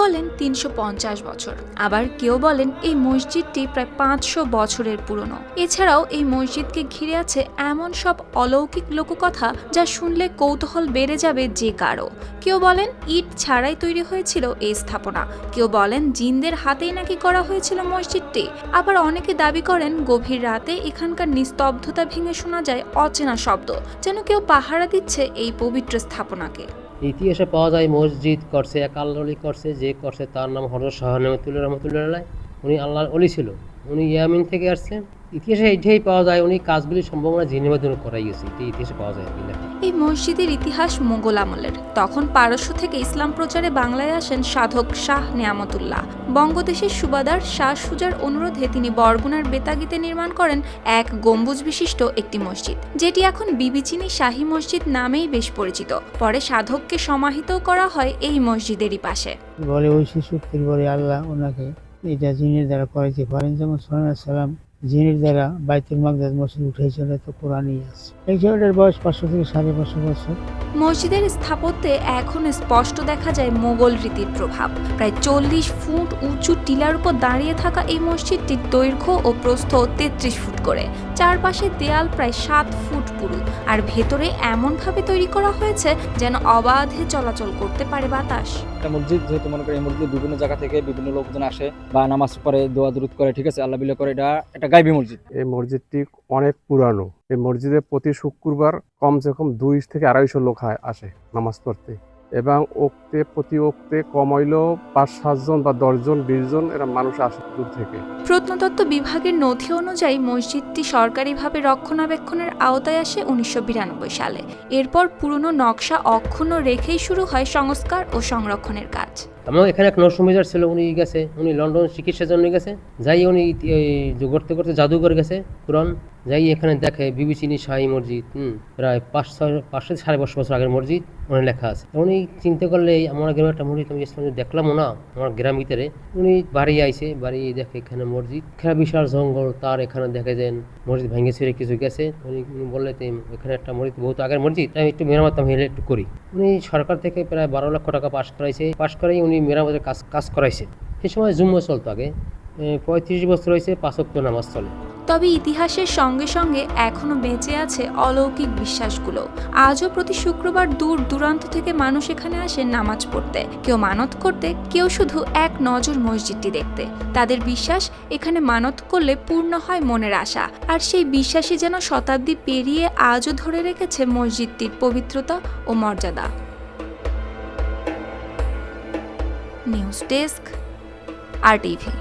বলেন তিনশো পঞ্চাশ বছর। আবার কেউ বলেন এই মসজিদটি প্রায় পাঁচশো বছরের পুরনো। এছাড়াও এই মসজিদকে ঘিরে আছে এমন সব অলৌকিক লোককথা যা শুনলে কৌতূহল বেড়ে যাবে যে কারও। কেউ বলেন ইট ছাড়াই তৈরি হয়েছিল এই স্থাপনা। কেউ বলেন জিনদের হাতেই নাকি করা হয়েছিল মসজিদটি। আবার অনেকে দাবি করেন গভীর রাতে এখানকার নিস্তব্ধতা ভেঙে শোনা যায় অচেনা শব্দ, যেন কেউ পাহারা দিচ্ছে এই পবিত্র স্থাপনাকে। ইতিহাসে পাওয়া যায় মসজিদ করছে, এক আল্লাহ অলি করছে, যে করছে তার নাম হরত শাহ নেমতুল্লাহ রহমতুল্লাহ উনি আল্লাহর অলি ছিল। উনি ইয়ামিন থেকে আসছেন। ইতিহাসে এইটাই পাওয়া যায় উনি কাজগুলি সম্ভাবনা জিনের মাধ্যমে করাই গেছে এটাই ইতিহাসে পাওয়া যায় এই মসজিদের ইতিহাস মোগল আমলের। তখন পারস্য থেকে ইসলাম প্রচারে বাংলায় আসেন সাধক শাহ নিয়ামতুল্লাহ। বঙ্গদেশের সুবাদার শাহ সুজার অনুরোধে তিনি বরগুনার বেতাগিতে নির্মাণ করেন এক গম্বুজ বিশিষ্ট একটি মসজিদ যেটি এখন বিবিচিনি শাহী মসজিদ নামেই বেশ পরিচিত। পরে সাধককে সমাহিত করা হয় এই মসজিদেরই পাশে। বলে ওই শিশুক্তির বলে আল্লাহ ওনাকে এটা জিনের দ্বারা করাইতে পারেন যেমন সালাম জিনের দ্বারা বাইতুল মাকদাস মসজিদ উঠেছিল তো কোরআনই আছে। এই ছেলেটার বয়স পাঁচশো থেকে সাড়ে পাঁচশো বছর। মসজিদের স্থাপত্যে এখন স্পষ্ট দেখা যায় মোগল রীতির প্রভাব। প্রায় চল্লিশ ফুট উঁচু টিলার উপর দাঁড়িয়ে থাকা এই মসজিদটির দৈর্ঘ্য ও প্রস্থ তেত্রিশ ফুট করে। চারপাশে দেয়াল প্রায় সাত ফুট পুরু। আর ভেতরে এমনভাবে তৈরি করা হয়েছে যেন অবাধে চলাচল করতে পারে বাতাস। একটা মসজিদ, যেহেতু মনে করি এই মসজিদে বিভিন্ন জায়গা থেকে বিভিন্ন লোকজন আসে বা নামাজ পড়ে, দোয়া দূর করে, ঠিক আছে? আল্লাহ বিল্লাহ করে, এটা একটা গাইবি মসজিদ। এই মসজিদটি অনেক পুরানো। এই মসজিদে প্রতি শুক্রবার কমসে কম দুই থেকে আড়াইশো লোক আসে নামাজ পড়তে। এবং ওক্তে প্রতি ওক্তে কম হইলেও পাঁচ সাতজন বা দশজন বিশজন এরা মানুষ আসে দূর থেকে। প্রত্নতত্ত্ব বিভাগের নথি অনুযায়ী মসজিদটি সরকারিভাবে রক্ষণাবেক্ষণের আওতায় আসে উনিশশো বিরানব্বই সালে। এরপর পুরনো নকশা অক্ষুণ্ণ রেখেই শুরু হয় সংস্কার ও সংরক্ষণের কাজ। আমার এখানে এক নরসমিজার ছিল উনি গেছে। উনি লন্ডন চিকিৎসার জন্য গেছে। যাই উনি করতে করতে জাদুঘর গেছে পুরান। যাই এখানে দেখে বিবিচিনি শাহী মসজিদ হুম প্রায় পাঁচ ছয় পাঁচশো সাড়ে পাঁচশো বছর আগের মসজিদ। উনি লেখা আছে। উনি চিন্তা করলে আমার গ্রামে একটা মসজিদ আমি ইসলামে দেখলামও না আমার গ্রাম ভিতরে। উনি বাড়ি আইছে, বাড়ি দেখে এখানে মসজিদ। এখানে বিশাল জঙ্গল, তার এখানে দেখে যেন মসজিদ ভেঙে ছিঁড়ে কিছু গেছে। উনি বললে এখানে একটা মসজিদ, বহুত আগের মসজিদ, তাই একটু মেরামত আমি একটু করি। উনি সরকার থেকে প্রায় বারো লক্ষ টাকা পাস করাইছে। পাস করাই উনি মেরামতের কাজ কাজ করাইছে। সে সময় জুম্মা চলতো আগে। পঁয়ত্রিশ বছর হয়েছে পাঁচক্ত নামাজ চলে। তবে ইতিহাসের সঙ্গে সঙ্গে এখনও বেঁচে আছে অলৌকিক বিশ্বাসগুলো। আজও প্রতি শুক্রবার দূর দূরান্ত থেকে মানুষ এখানে আসে নামাজ পড়তে। কেউ মানত করতে, কেউ শুধু এক নজর মসজিদটি দেখতে। তাদের বিশ্বাস এখানে মানত করলে পূর্ণ হয় মনের আশা। আর সেই বিশ্বাসই যেন শতাব্দী পেরিয়ে আজও ধরে রেখেছে মসজিদটির পবিত্রতা ও মর্যাদা। News desk, R TV.